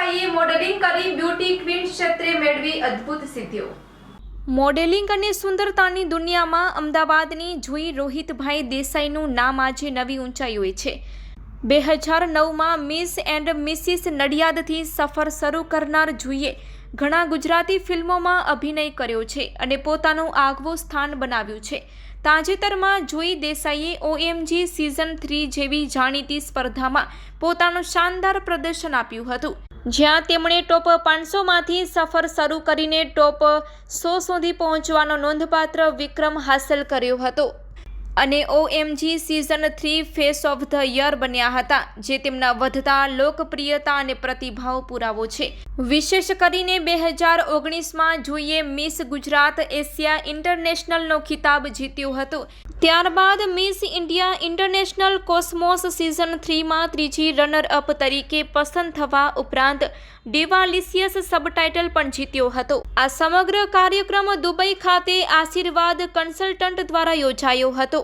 સાઈએ modelling કરી beauty queen ક્ષેત્રે મેળવી અદ્ભુત સિદ્ધિઓ. મોડેલિંગ અને સુંદરતાની દુનિયામાં અમદાવાદની જુઈ રોહિતભાઈ દેસાઈનું નામ આજે નવી ઊંચાઈઓએ છે. બે હજાર નવમાં મિસ એન્ડ મિસિસ નડિયાદથી સફર શરૂ કરનાર જુઈએ ઘણા ગુજરાતી ફિલ્મોમાં અભિનય કર્યો છે અને પોતાનું આગવું સ્થાન બનાવ્યું છે. તાજેતરમાં જુઈ દેસાઈએ ઓએમજી સિઝન થ્રી જેવી જાણીતી સ્પર્ધામાં પોતાનું શાનદાર પ્રદર્શન આપ્યું હતું. જ્યાં તેમણે ટોપ પાંચસોમાંથી સફર શરૂ કરીને ટોપ સો સુધી પહોંચવાનો નોંધપાત્ર વિક્રમ હાંસલ કર્યો હતો. અને OMG season three face of the year બન્યા હતા, જે તેમના વધતા લોકપ્રિયતા અને પ્રતિભાવ પુરાવો છે. વિશેષ કરીને બે હજાર ઓગણીસમાં જોઈએ મિસ ગુજરાત એશિયા ઇન્ટરનેશનલનો ખિતાબ જીત્યો હતો. ત્યારબાદ miss India international cosmos season થ્રીમાં ત્રીજી રનર અપ તરીકે પસંદ થવા ઉપરાંત ડિવાલિસિયસ સબટાઇટલ પણ જીત્યો હતો. આ સમગ્ર કાર્યક્રમ દુબઈ ખાતે આશીર્વાદ કન્સલ્ટન્ટ દ્વારા યોજાયો હતો.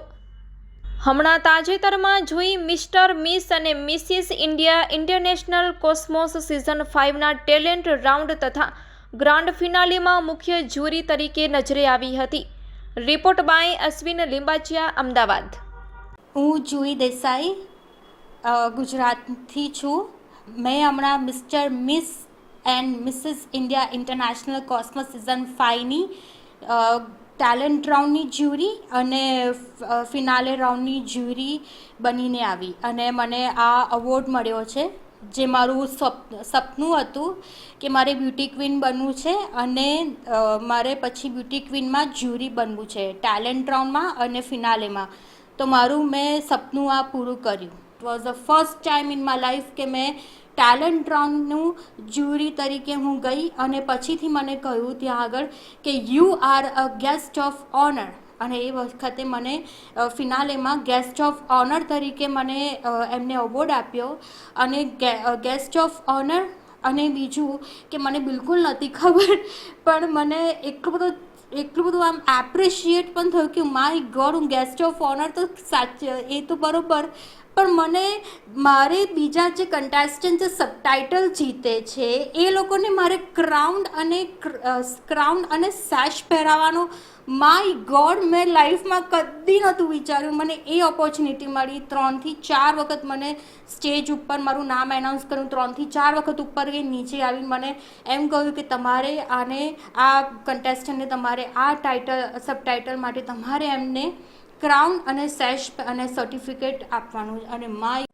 હમણાં તાજેતરમાં જોઈ મિસ્ટર મિસ અને Mrs India International Cosmos season ફાઇવના talent round તથા ગ્રાન્ડ ફિનાલેમાં મુખ્ય જ્યુરી તરીકે નજરે આવી હતી. Report by Ashwin Limbachiya, Ahmedabad. હું જુઈ દેસાઈ ગુજરાતથી છું. મેં હમણાં Mr Miss and Mrs India International Cosmos season ફાઇવની talent રાઉન્ડની જ્યુરી અને ફિનાલે રાઉન્ડની જ્યુરી બનીને આવી અને મને આ અવોર્ડ મળ્યો છે, જે મારું સપનું હતું કે મારે બ્યુટી ક્વીન બનવું છે અને મારે પછી બ્યુટી ક્વીનમાં જ્યુરી બનવું છે, ટેલેન્ટ રાઉન્ડમાં અને ફિનાલેમાં. તો મારું મેં સપનું આ પૂરું કર્યું. It was the first time in my life કે મેં ટેલેન્ટ રાઉન્ડનું જ્યુરી તરીકે હું ગઈ અને પછીથી મને કહ્યું ત્યાં આગળ કે you are a guest of honour અને એ વખતે મને ફિનાલેમાં ગેસ્ટ ઓફ ઓનર તરીકે મને એમને અવોર્ડ આપ્યો અને ગેસ્ટ ઓફ ઓનર અને બીજું કે મને બિલકુલ નથી ખબર, પણ મને એટલું બધું એટલું બધું આમ એપ્રિશિએટ પણ થયું કે માય ગોડ હું ગેસ્ટ ઓફ ઓનર તો સાચ, એ તો બરોબર પણ મને મારે બીજા જે કન્ટેસ્ટન્ટ જે સબટાઇટલ જીતે છે, એ લોકોને મારે ક્રાઉન્ડ અને ક્રાઉન્ડ અને સેશ પહેરાવવાનો. માય ગોડ મેં લાઈફમાં કદી નહોતું વિચાર્યું. મને એ ઓપોર્ચ્યુનિટી મળી. ત્રણથી ચાર વખત મને સ્ટેજ ઉપર મારું નામ એનાઉન્સ કર્યું. ત્રણથી ચાર વખત ઉપર ગઈ નીચે આવીને મને એમ કહ્યું કે તમારે આને, આ કન્ટેસ્ટન્ટને તમારે આ ટાઇટલ સબટાઇટલ માટે તમારે એમને ક્રાઉન અને સેશ અને સર્ટિફિકેટ આપવાનું અને માય